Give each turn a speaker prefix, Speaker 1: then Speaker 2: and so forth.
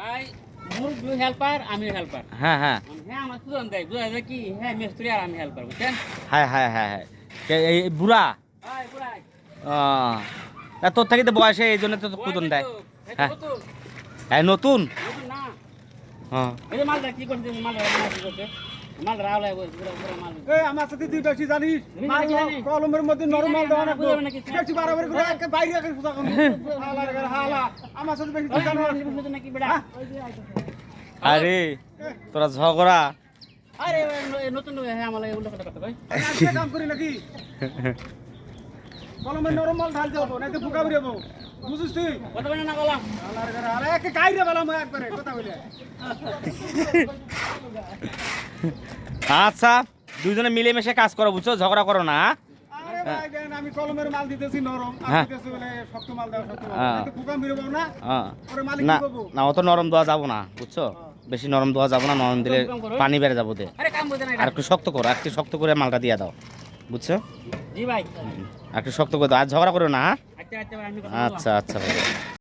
Speaker 1: ভাই মুরব্বী হেল্পার আমি হেল্পার
Speaker 2: হ্যাঁ হ্যাঁ।
Speaker 1: হ্যাঁ আমার সুজন দেয় বুঝা যায় কি হ্যাঁ মিস্ত্রি আর আমি হেল্পার বুঝছেন
Speaker 2: হ্যাঁ হ্যাঁ হ্যাঁ হ্যাঁ। এই বুড়া
Speaker 1: ভাই পুরাই
Speaker 2: ও তা তোর থেকে তো বয়সে এই জন্য তো তোর কুতন দেয় হ্যাঁ। হ্যাঁ নতুন। হ্যাঁ
Speaker 1: মালটা কি করছে মালটা কি করছে মাল রাওলা পুরো পুরো মাল।
Speaker 3: এই আমার সাথে জানিস? মাল। কলমের মধ্যে না বাড়াবাড়ি করে একে বাইরে একে ফুটা করবি হালা রে হালা। আমার সাথে বেশি তুই জানিস
Speaker 1: নাকি বেড়া?
Speaker 2: আরে তোরা ঝগড়া?
Speaker 1: আরে নতুন হ্যাঁ আমার উল্টো কথা কথা
Speaker 3: কাম করি নাকি? কলমের নরম মাল ঢাল দেবো নাইতে ফুকা বেরিয়ে বুঝিস তুই?
Speaker 1: কথা বলে না গলা?
Speaker 3: হালা রে হালা একে একবারে কথা বলে।
Speaker 2: আচ্ছা দুইজনে মিলেমিশে কাজ করো বুঝছ ঝগড়া করো না হ্যাঁ?
Speaker 3: আরে ভাই দেন আমি কলমের মাল দিতেছি নরম
Speaker 2: হ্যাঁ।
Speaker 3: শক্ত মাল দাও শক্ত মাল
Speaker 2: হ্যাঁ।
Speaker 3: না। মালিক
Speaker 2: না
Speaker 3: কি
Speaker 2: না অত নরম দেওয়া যাব না বুঝছ বেশি নরম দেওয়া যাব না নরম দিলে পানি বেড়ে যাব দে
Speaker 1: আরে
Speaker 2: আর একটু শক্ত করো একটু শক্ত করে মালটা দিয়ে দাও বুঝছ
Speaker 1: জি ভাই
Speaker 2: আর একটু শক্ত করে দাও আর ঝগড়া করো না হ্যাঁ?
Speaker 1: আচ্ছা আচ্ছা ভাই, আমি কথা বললাম।
Speaker 2: আচ্ছা আচ্ছা ভাই